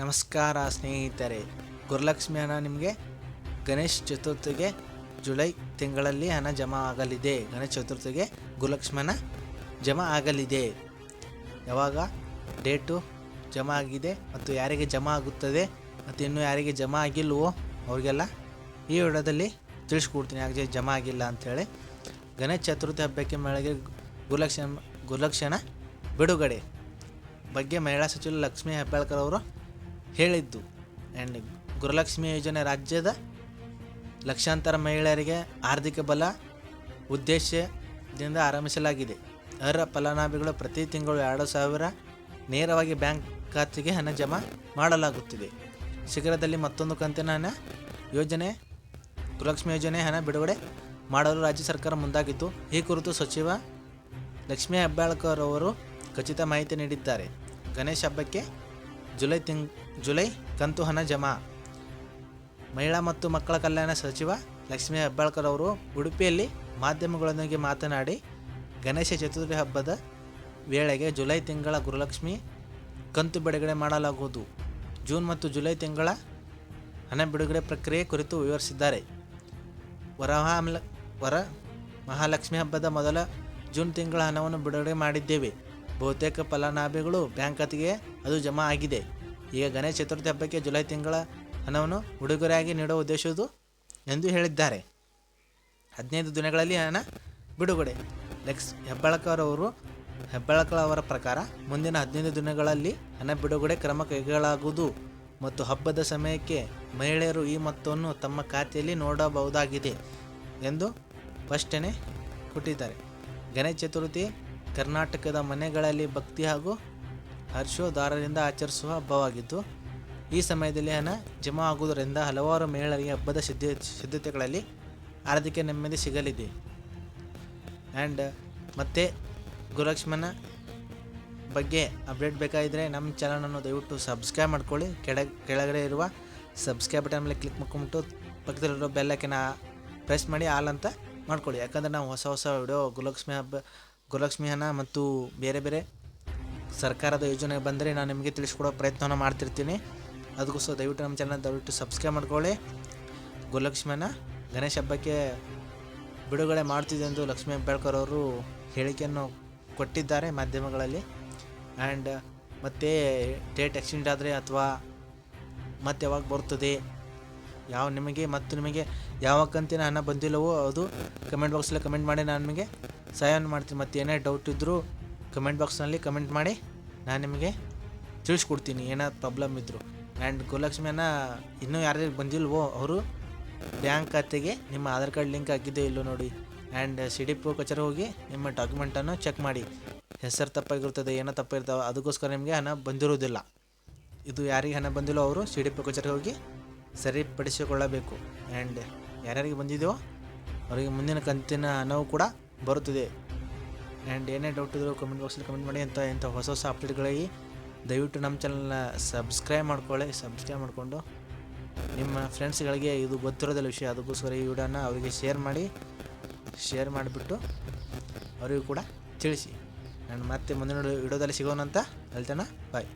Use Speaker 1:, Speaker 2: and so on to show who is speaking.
Speaker 1: ನಮಸ್ಕಾರ ಸ್ನೇಹಿತರೆ, ಗುರುಲಕ್ಷ್ಮಿ ಹಣ ನಿಮಗೆ ಗಣೇಶ್ ಚತುರ್ಥಿಗೆ ಜುಲೈ ತಿಂಗಳಲ್ಲಿ ಹಣ ಜಮಾ ಆಗಲಿದೆ. ಗಣೇಶ ಚತುರ್ಥಿಗೆ ಗುರುಲಕ್ಷ್ಮಿ ಹಣ ಜಮಾ ಆಗಲಿದೆ. ಯಾವಾಗ? ಡೇಟು ಜಮಾ ಆಗಿದೆ ಮತ್ತು ಯಾರಿಗೆ ಜಮಾ ಆಗುತ್ತದೆ ಮತ್ತು ಇನ್ನೂ ಯಾರಿಗೆ ಜಮಾ ಆಗಿಲ್ವೋ ಅವರಿಗೆಲ್ಲ ಈ ವಿಡಿಯೋದಲ್ಲಿ ತಿಳಿಸ್ಕೊಡ್ತೀನಿ. ಯಾಕೆ ಜಮಾ ಆಗಿಲ್ಲ ಅಂಥೇಳಿ ಗಣೇಶ ಚತುರ್ಥಿ ಹಬ್ಬಕ್ಕೆ ಮಳೆಗೆ ಗುರುಲಕ್ಷ ಗುರುಲಕ್ಷಣ ಬಿಡುಗಡೆ. ಬಗ್ಗೆ ಮಹಿಳಾ ಸಚಿವ ಲಕ್ಷ್ಮೀ ಹೆಬ್ಬಾಳ್ಕರ್ ಅವರು ಹೇಳಿದ್ದು. ಆ್ಯಂಡ್ ಗುರುಲಕ್ಷ್ಮಿ ಯೋಜನೆ ರಾಜ್ಯದ ಲಕ್ಷಾಂತರ ಮಹಿಳೆಯರಿಗೆ ಆರ್ಥಿಕ ಬಲ ಉದ್ದೇಶದಿಂದ ಆರಂಭಿಸಲಾಗಿದೆ. ಅರ್ಹ ಫಲಾನುಭವಿಗಳು ಪ್ರತಿ ತಿಂಗಳು ಎರಡು ಸಾವಿರ ನೇರವಾಗಿ ಬ್ಯಾಂಕ್ ಖಾತೆಗೆ ಹಣ ಜಮಾ ಮಾಡಲಾಗುತ್ತಿದೆ. ಶೀಘ್ರದಲ್ಲಿ ಮತ್ತೊಂದು ಕಂತಿನ ಹಣ ಯೋಜನೆ, ಗೃಹಲಕ್ಷ್ಮಿ ಯೋಜನೆ ಹಣ ಬಿಡುಗಡೆ ಮಾಡಲು ರಾಜ್ಯ ಸರ್ಕಾರ ಮುಂದಾಗಿದ್ದು, ಈ ಕುರಿತು ಸಚಿವ ಲಕ್ಷ್ಮೀ ಹೆಬ್ಬಾಳ್ಕರ್ ಅವರು ಖಚಿತ ಮಾಹಿತಿ ನೀಡಿದ್ದಾರೆ. ಗಣೇಶ್ ಹಬ್ಬಕ್ಕೆ ಜುಲೈ ತಿಂಗ್, ಜುಲೈ ಕಂತು ಹಣ ಜಮಾ. ಮಹಿಳಾ ಮತ್ತು ಮಕ್ಕಳ ಕಲ್ಯಾಣ ಸಚಿವ ಲಕ್ಷ್ಮೀ ಹೆಬ್ಬಾಳ್ಕರ್ ಅವರು ಉಡುಪಿಯಲ್ಲಿ ಮಾಧ್ಯಮಗಳೊಂದಿಗೆ ಮಾತನಾಡಿ, ಗಣೇಶ ಚತುರ್ಥಿ ಹಬ್ಬದ ವೇಳೆಗೆ ಜುಲೈ ತಿಂಗಳ ಗುರುಲಕ್ಷ್ಮಿ ಕಂತು ಬಿಡುಗಡೆ ಮಾಡಲಾಗುವುದು. ಜೂನ್ ಮತ್ತು ಜುಲೈ ತಿಂಗಳ ಹಣ ಬಿಡುಗಡೆ ಪ್ರಕ್ರಿಯೆ ಕುರಿತು ವಿವರಿಸಿದ್ದಾರೆ. ವರಮಹಾಮಲ ವರ ಮಹಾಲಕ್ಷ್ಮಿ ಹಬ್ಬದ ಮೊದಲ ಜೂನ್ ತಿಂಗಳ ಹಣವನ್ನು ಬಿಡುಗಡೆ ಮಾಡಿದ್ದೇವೆ. ಬಹುತೇಕ ಫಲಾನುಭವಿಗಳು ಬ್ಯಾಂಕ್ ಖಾತೆಗೆ ಅದು ಜಮಾ ಆಗಿದೆ. ಈಗ ಗಣೇಶ ಚತುರ್ಥಿ ಹಬ್ಬಕ್ಕೆ ಜುಲೈ ತಿಂಗಳ ಹಣವನ್ನು ಉಡುಗೊರೆಯಾಗಿ ನೀಡುವ ಉದ್ದೇಶದು ಎಂದು ಹೇಳಿದ್ದಾರೆ. ಹದಿನೈದು ದಿನಗಳಲ್ಲಿ ಹಣ ಬಿಡುಗಡೆ. ಲೆಕ್ಸ್ ಹೆಬ್ಬಾಳ್ಕರ್ ಅವರು ಹೆಬ್ಬಾಳ್ಕರ್ ಅವರ ಪ್ರಕಾರ ಮುಂದಿನ ಹದಿನೈದು ದಿನಗಳಲ್ಲಿ ಹಣ ಬಿಡುಗಡೆ ಕ್ರಮ ಕೈಗೊಳ್ಳಲಾಗುವುದು ಮತ್ತು ಹಬ್ಬದ ಸಮಯಕ್ಕೆ ಮಹಿಳೆಯರು ಈ ಮೊತ್ತವನ್ನು ತಮ್ಮ ಖಾತೆಯಲ್ಲಿ ನೋಡಬಹುದಾಗಿದೆ ಎಂದು ಸ್ಪಷ್ಟನೆ ಕೊಟ್ಟಿದ್ದಾರೆ. ಗಣೇಶ ಚತುರ್ಥಿ ಕರ್ನಾಟಕದ ಮನೆಗಳಲ್ಲಿ ಭಕ್ತಿ ಹಾಗೂ ಹರ್ಷೋದ್ಧಾರದಿಂದ ಆಚರಿಸುವ ಹಬ್ಬವಾಗಿದ್ದು, ಈ ಸಮಯದಲ್ಲಿ ಹಣ ಜಮಾ ಆಗುವುದರಿಂದ ಹಲವಾರು ಮಹಿಳೆಯರಿಗೆ ಹಬ್ಬದ ಸಿದ್ಧ, ಸಿದ್ಧತೆಗಳಲ್ಲಿ ಆರ್ಥಿಕ ನೆಮ್ಮದಿ ಸಿಗಲಿದೆ. ಆ್ಯಂಡ್ ಮತ್ತೆ ಗುರುಲಕ್ಷ್ಮನ ಬಗ್ಗೆ ಅಪ್ಡೇಟ್ ಬೇಕಾಗಿದ್ದರೆ ನಮ್ಮ ಚಾನಲನ್ನು ದಯವಿಟ್ಟು ಸಬ್ಸ್ಕ್ರೈಬ್ ಮಾಡ್ಕೊಳ್ಳಿ. ಕೆಳ, ಕೆಳಗಡೆ ಇರುವ ಸಬ್ಸ್ಕ್ರೈಬ್ ಬಟನ್ ಮೇಲೆ ಕ್ಲಿಕ್ ಮಾಡ್ಕೊಂಬಿಟ್ಟು ಪಕ್ಕದಲ್ಲಿರೋ ಬೆಲ್ಲಕ್ಕಿನ ಪ್ರೆಸ್ ಮಾಡಿ ಆಲ್ ಅಂತ ಮಾಡ್ಕೊಳ್ಳಿ. ಯಾಕಂದರೆ ನಾವು ಹೊಸ ಹೊಸ ವಿಡಿಯೋ ಗುರುಲಕ್ಷ್ಮಿ ಹಬ್ಬ ಗುರುಲಕ್ಷ್ಮಿ ಹಣ ಮತ್ತು ಬೇರೆ ಬೇರೆ ಸರ್ಕಾರದ ಯೋಜನೆ ಬಂದರೆ ನಾನು ನಿಮಗೆ ತಿಳಿಸ್ಕೊಡೋ ಪ್ರಯತ್ನವನ್ನು ಮಾಡ್ತಿರ್ತೀನಿ. ಅದಕ್ಕೋಸ್ಕರ ದಯವಿಟ್ಟು ನಮ್ಮ ಚಾನಲ್ ದಯವಿಟ್ಟು ಸಬ್ಸ್ಕ್ರೈಬ್ ಮಾಡ್ಕೊಳ್ಳಿ. ಗುರುಲಕ್ಷ್ಮನ ಗಣೇಶ ಹಬ್ಬಕ್ಕೆ ಬಿಡುಗಡೆ ಮಾಡ್ತಿದೆ ಎಂದು ಲಕ್ಷ್ಮೀ ಹೆಬ್ಬಾಳ್ಕರ್ ಅವರು ಹೇಳಿಕೆಯನ್ನು ಕೊಟ್ಟಿದ್ದಾರೆ ಮಾಧ್ಯಮಗಳಲ್ಲಿ. ಆ್ಯಂಡ್ ಮತ್ತೆ ಡೇಟ್ ಎಕ್ಸ್ಟೆಂಡ್ ಆದರೆ ಅಥವಾ ಮತ್ತೆ ಯಾವಾಗ ಬರ್ತದೆ ಯಾವ ನಿಮಗೆ ಮತ್ತು ನಿಮಗೆ ಯಾವ ಕಂತಿನ ಹಣ ಬಂದಿಲ್ಲವೋ ಅದು ಕಮೆಂಟ್ ಬಾಕ್ಸಲ್ಲಿ ಕಮೆಂಟ್ ಮಾಡಿ ನಾನು ನಿಮಗೆ ಸಹಾಯವನ್ನು ಮಾಡ್ತೀನಿ. ಮತ್ತು ಏನೇ ಡೌಟ್ ಇದ್ದರೂ ಕಮೆಂಟ್ ಬಾಕ್ಸ್ನಲ್ಲಿ ಕಮೆಂಟ್ ಮಾಡಿ. ನಾನು ನಿಮಗೆ ತಿಳಿಸ್ಕೊಡ್ತೀನಿ. ಏನಾದ್ರು ಪ್ರಾಬ್ಲಮ್ ಇದ್ದರು ಆ್ಯಂಡ್ ಗೋಲಕ್ಷ್ಮಿಯನ್ನು ಇನ್ನೂ ಯಾರ್ಯಾರು ಬಂದಿಲ್ವೋ ಅವರು ಬ್ಯಾಂಕ್ ಖಾತೆಗೆ ನಿಮ್ಮ ಆಧಾರ್ ಕಾರ್ಡ್ ಲಿಂಕ್ ಆಗಿದೆಯೋ ಇಲ್ಲೋ ನೋಡಿ. ಆ್ಯಂಡ್ ಸಿ ಡಿ ಪಿ ಕಚೇರಿ ಹೋಗಿ ನಿಮ್ಮ ಡಾಕ್ಯುಮೆಂಟನ್ನು ಚೆಕ್ ಮಾಡಿ. ಹೆಸರು ತಪ್ಪಾಗಿರ್ತದೆ, ಏನೋ ತಪ್ಪಿರ್ತಾವೆ ಅದಕ್ಕೋಸ್ಕರ ನಿಮಗೆ ಹಣ ಬಂದಿರೋದಿಲ್ಲ. ಇದು ಯಾರಿಗೆ ಹಣ ಬಂದಿಲ್ಲೋ ಅವರು ಸಿ ಡಿ ಪಿ ಕಚೇರಿ ಹೋಗಿ ಸರಿಪಡಿಸಿಕೊಳ್ಳಬೇಕು. ಆ್ಯಂಡ್ ಯಾರ್ಯಾರಿಗೆ ಬಂದಿದೆಯೋ ಅವರಿಗೆ ಮುಂದಿನ ಕಂತಿನ ಹಣವು ಕೂಡ ಬರುತ್ತದೆ. ಆ್ಯಂಡ್ ಏನೇ ಡೌಟ್ ಇದ್ದರೂ ಕಮೆಂಟ್ ಬಾಕ್ಸಲ್ಲಿ ಕಮೆಂಟ್ ಮಾಡಿ ಅಂತ ಇಂಥ ಹೊಸ ಹೊಸ ಅಪ್ಡೇಟ್ಗಳಿಗೆ ದಯವಿಟ್ಟು ನಮ್ಮ ಚಾನಲ್ನ ಸಬ್ಸ್ಕ್ರೈಬ್ ಮಾಡ್ಕೊಳ್ಳಿ. ಸಬ್ಸ್ಕ್ರೈಬ್ ಮಾಡಿಕೊಂಡು ನಿಮ್ಮ ಫ್ರೆಂಡ್ಸ್ಗಳಿಗೆ ಇದು ಗೊತ್ತಿರೋದಿಲ್ಲ ವಿಷಯ. ಅದಕ್ಕೋಸ್ಕರ ಈ ವಿಡಿಯೋನ ಅವರಿಗೆ ಶೇರ್ ಮಾಡಿ. ಶೇರ್ ಮಾಡಿಬಿಟ್ಟು ಅವರಿಗೂ ಕೂಡ ತಿಳಿಸಿ. ನಾನು ಮತ್ತೆ ಮುಂದಿನ ವಿಡಿಯೋದಲ್ಲಿ ಸಿಗೋಣ ಅಂತ ಹೇಳ್ತೇನೆ. ಬಾಯ್